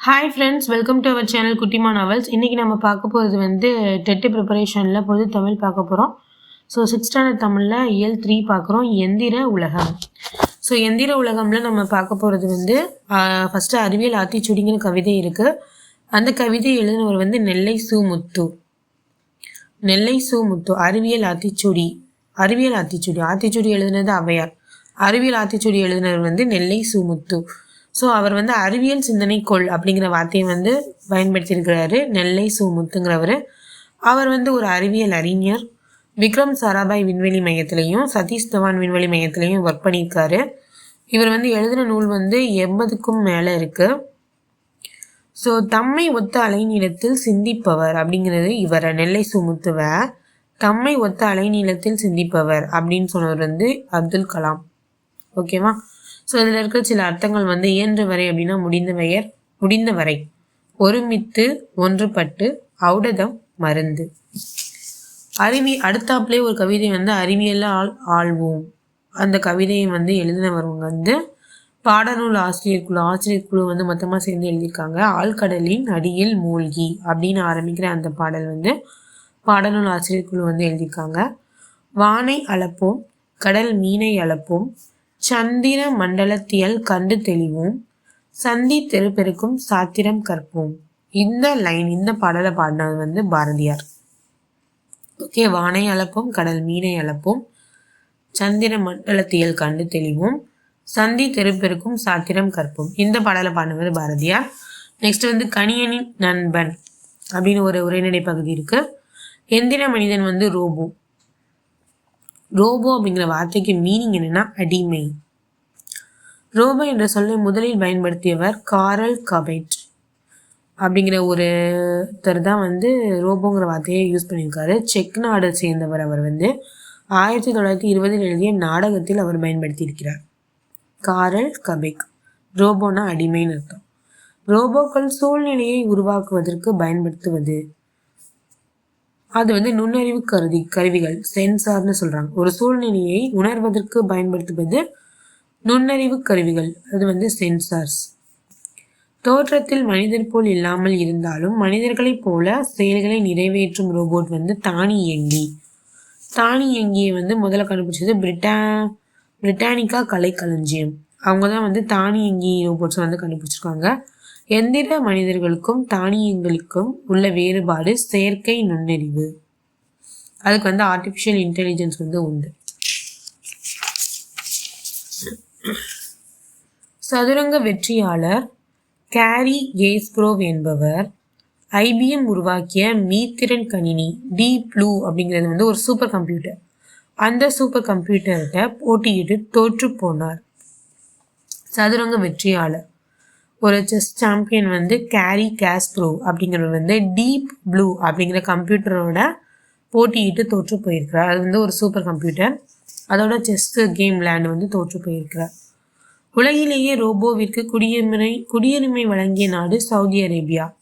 Hi friends welcome to our channel Kuttima novels இன்றைக்கி நம்ம பார்க்க போகிறது வந்து டெட்டு ப்ரிப்பரேஷனில் பொது தமிழ் பார்க்க போகிறோம் ஸோ சிக்ஸ் ஸ்டாண்டர்ட் தமிழில் இயல் த்ரீ பார்க்குறோம். எந்திர உலகம். ஸோ எந்திர உலகம்ல நம்ம பார்க்க போகிறது வந்து ஃபஸ்ட்டு அறிவியல் ஆத்திச்சுடிங்கிற கவிதை இருக்குது அந்த கவிதை எழுதினவர் வந்து நெல்லை சு முத்து நெல்லை சு முத்து அறிவியல் ஆத்திச்சுடி. அறிவியல் ஆத்திச்சுடி. ஆத்திச்சுடி எழுதினது அவையார் அறிவியல் ஆத்திச்சுடி எழுதினவர் வந்து நெல்லை சு முத்து ஸோ அவர் வந்து அறிவியல் சிந்தனை கொள் அப்படிங்கிற வார்த்தையை வந்து பயன்படுத்தியிருக்கிறாரு. நெல்லை சு முத்துங்கிறவர். அவர் வந்து ஒரு அறிவியல் அறிஞர். விக்ரம் சாராபாய் விண்வெளி மையத்திலையும் சதீஷ் தவான் விண்வெளி மையத்திலையும் ஒர்க் பண்ணியிருக்காரு. இவர் வந்து எழுதின நூல் வந்து எண்பதுக்கும் மேலே இருக்குது ஸோ தம்மை ஒத்த அலைநீளத்தில் சிந்திப்பவர் அப்படிங்கிறது இவர் நெல்லை சுமுத்துவ தம்மை ஒத்த அலைநீளத்தில் சிந்திப்பவர் அப்படின்னு சொன்னவர் வந்து அப்துல் கலாம். ஓகேவா? ஸோ இதில் இருக்கிற சில அர்த்தங்கள் வந்து இயன்று வரை அப்படின்னா முடிந்த பெயர் முடிந்த வரை. ஒருமித்து ஒன்றுபட்டு ஔடதம் மருந்து. அறிவி அடுத்தாப்புலே ஒரு கவிதை வந்து அறிவியல்ல ஆள் ஆள்வோம். அந்த கவிதையை வந்து எழுதினவங்க வந்து பாடநூல் ஆசிரியர் குழு ஆசிரியர் குழு வந்து மொத்தமாக சேர்ந்து எழுதியிருக்காங்க. ஆழ்கடலின் அடியில் மூழ்கி அப்படின்னு ஆரம்பிக்கிற அந்த பாடல் வந்து பாடநூல் ஆசிரியர் குழு வந்து எழுதியிருக்காங்க. வானை அளப்போம் கடல் மீனை அளப்போம் சந்திர மண்டலத்தியல் கண்டு தெளிவோம். சந்தி தெருப்பெருக்கும் சாத்திரம் கற்போம். இந்த லைன் இந்த பாடலை பாடினது வந்து பாரதியார். ஓகே வானை அளப்போம் கடல் மீனை அளப்போம். சந்திர மண்டலத்தியல் கண்டு தெளிவோம். சந்தி தெருப்பெருக்கும் சாத்திரம் கற்போம். இந்த பாடலை பாடினது பாரதியார். நெக்ஸ்ட் வந்து கணியனின் நண்பன் அப்படின்னு ஒரு உரைநடை பகுதி இருக்கு. எந்திர மனிதன் வந்து ரோபோ. ரோபோ அப்படிங்கிற வார்த்தைக்கு மீனிங் என்னன்னா அடிமை. ரோபோ என்ற சொல்லை முதலில் பயன்படுத்தியவர் காரல் கபைட். அப்படிங்கிற ஒருத்தர் தான் வந்து ரோபோங்கிற வார்த்தையை யூஸ் பண்ணியிருக்காரு. செக் நாடு சேர்ந்தவர் அவர் வந்து ஆயிரத்தி தொள்ளாயிரத்தி இருபதில் எழுதிய நாடகத்தில் அவர் பயன்படுத்தியிருக்கிறார். காரல் கபெக் ரோபோனா அடிமைன்னு அர்த்தம். ரோபோக்கள் சூழ்நிலையை உருவாக்குவதற்கு பயன்படுத்துவது. அது வந்து நுண்ணறிவு கருதி கருவிகள் சென்சார்னு சொல்கிறாங்க ஒரு சூழ்நிலையை உணர்வதற்கு பயன்படுத்துவது நுண்ணறிவு கருவிகள். அது வந்து சென்சார்ஸ். தோற்றத்தில் மனிதர் போல் இல்லாமல் இருந்தாலும் மனிதர்களைப் போல செயல்களை நிறைவேற்றும் ரோபோட் வந்து தானியங்கி தானியங்கியை வந்து முதல்ல கண்டுபிடிச்சது பிரிட்டா பிரிட்டானிக்கா கலைக்களஞ்சியம். அவங்க தான் வந்து தானியங்கி ரோபோட்ஸ் வந்து கண்டுபிடிச்சிருக்காங்க. எந்திர மனிதர்களுக்கும் தானியங்களுக்கும் உள்ள வேறுபாடு செயற்கை நுண்ணறிவு. அதுக்கு வந்து ஆர்டிஃபிஷியல் இன்டெலிஜென்ஸ் வந்து உண்டு. சதுரங்க வெற்றியாளர் கேரி கேஸ்ப்ரோவ் என்பவர் ஐபிஎம் உருவாக்கிய மீத்திரன் கணினி டி ப்ளூ அப்படிங்கிறது வந்து ஒரு சூப்பர் கம்ப்யூட்டர். அந்த சூப்பர் கம்ப்யூட்டர்கிட்ட போட்டியிட்டு தோற்று போனார். சதுரங்க வெற்றியாளர். ஒரு செஸ் சாம்பியன் வந்து கேரி கேஸ்ப்ரோ அப்படிங்கிறது வந்து டீப் ப்ளூ அப்படிங்கிற கம்ப்யூட்டரோட போட்டியிட்டு தோற்று போயிருக்கிறார். அது வந்து ஒரு சூப்பர் கம்ப்யூட்டர் அதோட செஸ் கேம் லேண்ட் வந்து தோற்று போயிருக்கிறார். உலகிலேயே ரோபோவிற்கு குடியுரிமை குடியுரிமை வழங்கிய நாடு சவுதி அரேபியா.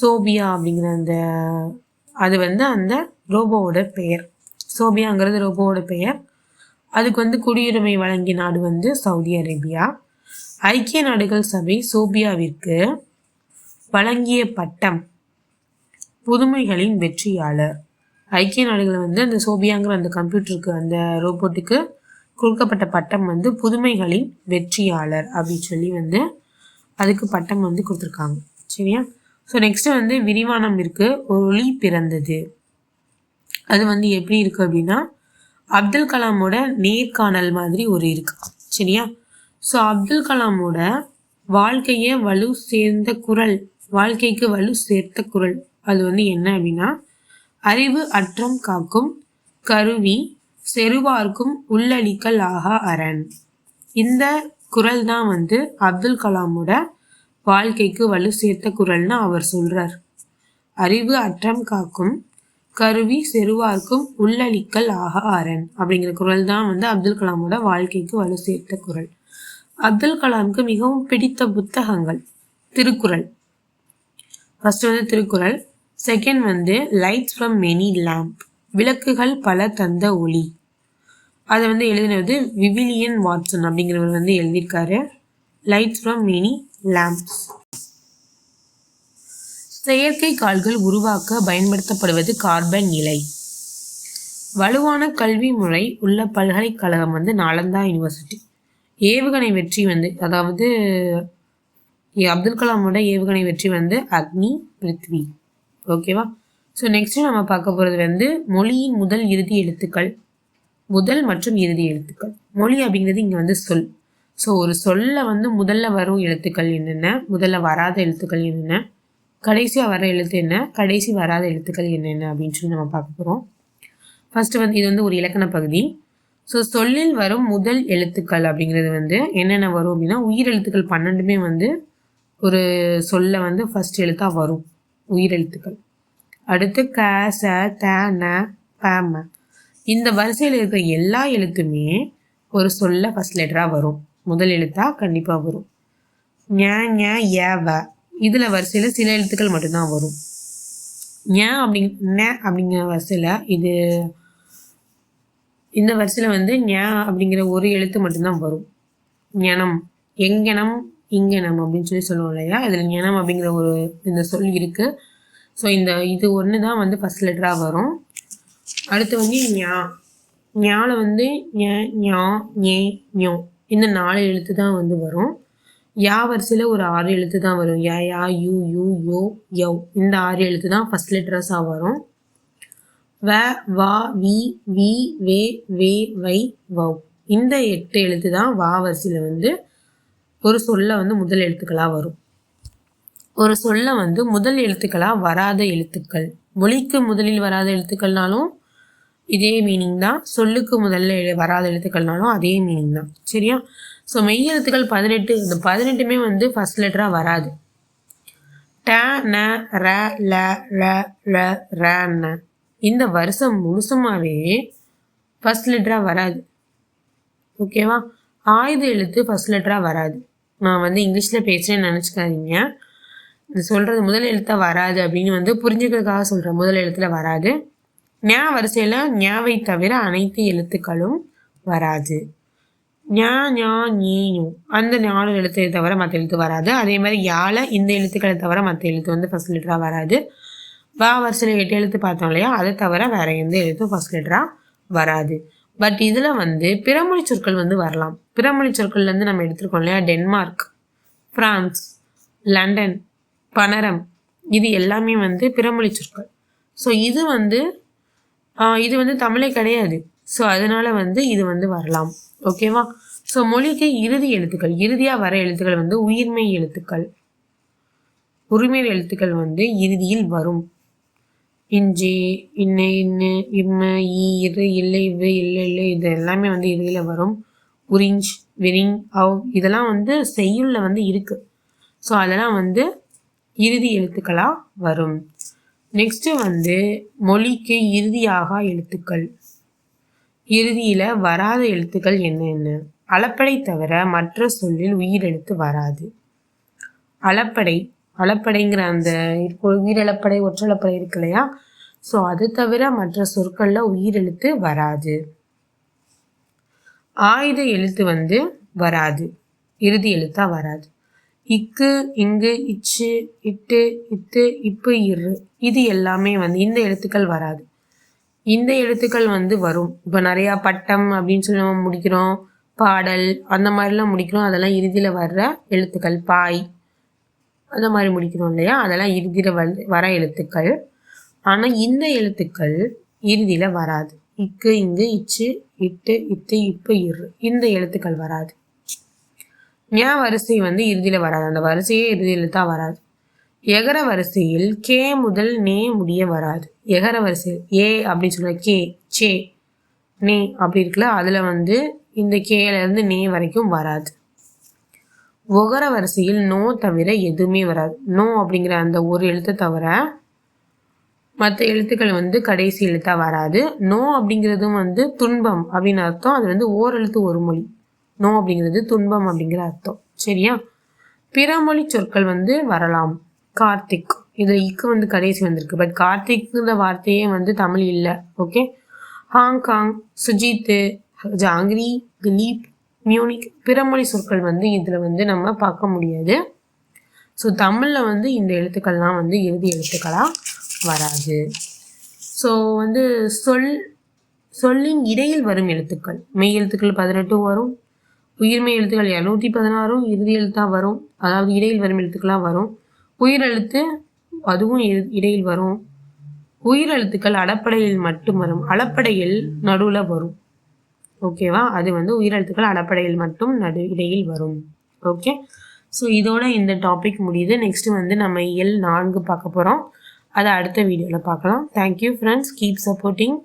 சோபியா அப்படிங்கிற அந்த அது வந்து அந்த ரோபோவோட பெயர். சோபியாங்கிறது ரோபோவோட பெயர். அதுக்கு வந்து குடியுரிமை வழங்கிய நாடு வந்து சவுதி அரேபியா. ஐக்கிய நாடுகள் சபை சோபியாவிற்கு வழங்கிய பட்டம் புதுமைகளின் வெற்றியாளர். ஐக்கிய நாடுகள் வந்து அந்த சோபியாங்கிற அந்த கம்ப்யூட்டருக்கு அந்த ரோபோட்டுக்கு கொடுக்கப்பட்ட பட்டம் வந்து புதுமைகளின் வெற்றியாளர் அப்படின்னு சொல்லி வந்து அதுக்கு பட்டம் வந்து கொடுத்துருக்காங்க. சரியா? ஸோ நெக்ஸ்ட் வந்து விரிவானம் இருக்குது ஒளி பிறந்தது. அது வந்து எப்படி இருக்குது அப்படின்னா அப்துல் கலாமோட நேர்காணல் மாதிரி ஒரு இருக்கு. சரியா? ஸோ அப்துல் கலாமோட வாழ்க்கையை வலு சேர்ந்த குரல் வாழ்க்கைக்கு வலு சேர்த்த குரல். அது வந்து என்ன அப்படின்னா அறிவு அற்றம் காக்கும் கருவி செருவார்க்கும் உள்ளளிக்கல் ஆகா அரண். இந்த குரல் தான் வந்து அப்துல் கலாமோட வாழ்க்கைக்கு வலு சேர்த்த குரல்னு அவர் சொல்றார். அறிவு அற்றம் காக்கும் கருவி செருவார்க்கும் உள்ளளிக்கல் ஆகா அரண். அப்படிங்கிற குரல் தான் வந்து அப்துல் கலாமோட வாழ்க்கைக்கு வலு சேர்த்த குரல். அப்துல் கலாமுக்கு மிகவும் பிடித்த புத்தகங்கள். திருக்குறள். ஃபர்ஸ்ட் வந்து திருக்குறள். செகண்ட் வந்து லைட்ஸ் ஃப்ரம் மெனி லேம்ப் விளக்குகள் பல தந்த ஒளி. அதை வந்து எழுதினது விவிலியன் வாட்சன் அப்படிங்கிறவர் வந்து எழுதியிருக்காரு. லைட்ஸ் ஃப்ரம் மெனி லேம்ப்ஸ் செயற்கை கால்கள் உருவாக்க பயன்படுத்தப்படுவது கார்பன் இலை. வலுவான கல்வி முறை உள்ள பல்கலைக்கழகம் வந்து நாலந்தா யூனிவர்சிட்டி ஏவுகணை வெற்றி வந்து அதாவது அப்துல் கலாமோட ஏவுகணை வெற்றி வந்து அக்னி பிருத்வி. ஓகேவா? ஸோ நெக்ஸ்ட் நம்ம பார்க்க போகிறது வந்து மொழியின் முதல் இறுதி எழுத்துக்கள் முதல் மற்றும் இறுதி எழுத்துக்கள். மொழி அப்படிங்கிறது இங்கே வந்து சொல். ஸோ ஒரு சொல்ல வந்து முதல்ல வரும் எழுத்துக்கள் என்னென்ன? முதல்ல வராத எழுத்துக்கள் என்னென்ன? கடைசியாக வர எழுத்து என்ன? கடைசி வராத எழுத்துக்கள் என்னென்ன அப்படின்னு சொல்லி நம்ம பார்க்க போகிறோம் ஃபஸ்ட்டு வந்து இது வந்து ஒரு இலக்கண பகுதி. ஸோ சொல்லில் வரும் முதல் எழுத்துக்கள் அப்படிங்கிறது வந்து என்னென்ன வரும் அப்படின்னா உயிர் எழுத்துக்கள் பன்னெண்டுமே வந்து ஒரு சொல்ல வந்து ஃபஸ்ட் எழுத்தாக வரும். உயிர் எழுத்துக்கள். அடுத்து க ச த ந ப ம. இந்த வரிசையில் இருக்கிற எல்லா எழுத்துமே ஒரு சொல்ல ஃபஸ்ட் லெட்டராக வரும். முதல் எழுத்தாக கண்டிப்பாக வரும். ஞ ஞ ஏ வ. இதில் வரிசையில் சில எழுத்துக்கள் மட்டும்தான் வரும். ஏன் அப்படி ந அப்படிங்கிற வரிசையில் இது இந்த வரிசையில் வந்து ஞா அப்படிங்கிற ஒரு எழுத்து மட்டும்தான் வரும். ஞனம். எங்கனம் இங்கனம் அப்படின்னு சொல்லி சொல்லுவோம் இல்லையா? இதில் ஞனம் அப்படிங்கிற ஒரு இந்த சொல் இருக்குது ஸோ இந்த இது ஒன்று தான் வந்து ஃபஸ்ட் லெட்டராக வரும். அடுத்து வந்து ஞா. ஞால வந்து ஞா ஞே ஞோ இந்த நாலு எழுத்து தான் வந்து வரும். யா வரிசையில் ஒரு ஆறு எழுத்து தான் வரும். யா யா யூ யூ யோ யவ். இந்த ஆறு எழுத்து தான் ஃபஸ்ட் லெட்டர்ஸாக வரும். வ வா வி வி வே வே வை வௌ. இந்த எட்டு எழுத்து தான் வா வரிசையில் வந்து ஒரு சொல்ல வந்து முதல் எழுத்துக்களாக வரும். ஒரு சொல்ல வந்து முதல் எழுத்துக்களாக வராத எழுத்துக்கள். மொழிக்கு முதலில் வராத எழுத்துக்கள்னாலும் இதே மீனிங் தான். சொல்லுக்கு முதல்ல வராத எழுத்துக்கள்னாலும் அதே மீனிங் தான். சரியா? ஸோ மெய் எழுத்துக்கள் பதினெட்டு இந்த பதினெட்டுமே வந்து ஃபஸ்ட் லெட்டராக வராது. ட ந ர ல ல ல ர ந இந்த வருஷம் முழுசுமாகவே ஃபஸ்ட் லெட்டராக வராது. ஓகேவா ஆயுத எழுத்து ஃபஸ்ட் லெட்டராக வராது. நான் வந்து இங்கிலீஷில் பேசுகிறேன்னு நினச்சிக்காதீங்க. சொல்கிறது முதல் எழுத்தாக வராது அப்படின்னு வந்து புரிஞ்சுக்கிறதுக்காக சொல்கிறேன் முதல் எழுத்தில் வராது. ஞா வரிசையில் ஞாவை தவிர அனைத்து எழுத்துக்களும் வராது. ஞா ஞா நீயும் அந்த நாலு எழுத்தை தவிர மற்ற எழுத்து வராது. அதே மாதிரி யாழ இந்த எழுத்துக்களை தவிர மற்ற எழுத்து வந்து ஃபஸ்ட் லெட்டராக வராது. வா வரிசையில் எட்டு எழுத்து பார்த்தோம் இல்லையா? அதை தவிர வேறு எந்த எழுத்தும் ஃபஸ்ட் லெட்டராக வராது. பட் இதில் வந்து பிறமொழி சொற்கள் வந்து வரலாம். பிறமொழி சொற்கள்லேருந்து நம்ம எடுத்துருக்கோம் இல்லையா? டென்மார்க் ஃப்ரான்ஸ் லண்டன் பனரம் இது எல்லாமே வந்து பிறமொழி சொற்கள். ஸோ இது வந்து இது வந்து தமிழே கிடையாது. ஸோ அதனால் வந்து இது வந்து வரலாம். ஓகேவா ஸோ மொழிக்கு இறுதி எழுத்துக்கள் இறுதியாக வர எழுத்துக்கள் வந்து உயிர்மை எழுத்துக்கள். உரிமை எழுத்துக்கள் வந்து இறுதியில் வரும். இஞ்சி இன்ன இன்னு இம்ம ஈ இது இல்லை இவ்வு இல்லை இல்லை இது எல்லாமே வந்து இறுதியில் வரும். உரிஞ்ச் விரிங் அவ் இதெல்லாம் வந்து செய்யுள்ள வந்து இருக்குது ஸோ அதெல்லாம் வந்து இறுதி எழுத்துக்களாக வரும். நெக்ஸ்ட்டு வந்து மொழிக்கு இறுதியாக எழுத்துக்கள். இறுதியில் வராத எழுத்துக்கள் என்னென்ன அளப்படை தவிர மற்ற சொல்லில் உயிரெழுத்து வராது. அளப்படை அளப்படைங்கிற அந்த உயிரிழப்படை ஒற்றளப்படை இருக்கு இல்லையா? ஸோ அது தவிர மற்ற சொற்களில் உயிரெழுத்து வராது. ஆயுத எழுத்து வந்து வராது. இறுதி எழுத்தா வராது. இக்கு இங்கு இச்சு இட்டு இத்து இப்பு இரு இது எல்லாமே வந்து இந்த எழுத்துக்கள் வராது. இந்த எழுத்துக்கள் வந்து வரும். இப்போ நிறையா பட்டம் அப்படின்னு சொல்லி நம்ம முடிக்கிறோம். பாடல் அந்த மாதிரிலாம் முடிக்கிறோம். அதெல்லாம் இறுதியில் வர்ற எழுத்துக்கள். பாய். அந்த மாதிரி முடிக்கணும் இல்லையா? அதெல்லாம் இறுதியில் வ வர எழுத்துக்கள். ஆனால் இந்த எழுத்துக்கள் இறுதியில் வராது. இக்கு இங்கு இச்சு இட்டு இத்து இப்பு இரு. இந்த எழுத்துக்கள் வராது. ஏன் வரிசை வந்து இறுதியில் வராது. அந்த வரிசையே இறுதியில் தான் வராது. எகர வரிசையில் கே முதல் நே முடிய வராது. எகர வரிசையில் ஏ அப்படின்னு சொல்ல கே சே நே அப்படி இருக்குல்ல? அதில் வந்து இந்த கேலேருந்து நே வரைக்கும் வராது. ஒகர வரிசையில் நோ தவிர எதுவுமே வராது. நோ அப்படிங்கிற அந்த ஒரு எழுத்தை தவிர மற்ற எழுத்துக்கள் வந்து கடைசி எழுத்தாக வராது. நோ அப்படிங்கிறதும் வந்து துன்பம் அப்படின்னு அர்த்தம். அது வந்து ஓரெழுத்து ஒரு மொழி. நோ அப்படிங்கிறது துன்பம் அப்படிங்கிற அர்த்தம். சரியா? பிறமொழி சொற்கள் வந்து வரலாம். கார்த்திக். இதில் இக்கு வந்து கடைசி வந்திருக்கு. பட் கார்த்திக்ங்கிற வார்த்தையே வந்து தமிழ் இல்லை. Okay Hong Kong Sujith jangiri Dileep Munich பிறமொழி சொற்கள் வந்து இதில் வந்து நம்ம பார்க்க முடியாது. ஸோ தமிழில் வந்து இந்த எழுத்துக்கள்லாம் வந்து இறுதி எழுத்துக்களாக வராது. ஸோ வந்து சொல் சொல்லின் இடையில் வரும் எழுத்துக்கள். மெய் எழுத்துக்கள் பதினெட்டும் வரும். உயிர்மை எழுத்துக்கள் இரநூத்தி பதினாறும் இறுதி எழுத்தாக வரும். அதாவது இடையில் வரும் எழுத்துக்களாக வரும். உயிர் எழுத்து அதுவும் இடையில் வரும். உயிரெழுத்துக்கள் அடப்படையில் மட்டும் வரும். அடப்படையில் நடுவில் வரும். ஓகேவா? அது வந்து உயிரெழுத்துக்கள் அடிப்படையில் மட்டும் நடு இடையில் வரும். ஓகே? ஸோ இதோட இந்த டாபிக் முடியுது. நெக்ஸ்ட் வந்து நம்ம இயல் நான்கு பார்க்க போகிறோம் அதை அடுத்த வீடியோவில் பார்க்கலாம். Thank you friends keep supporting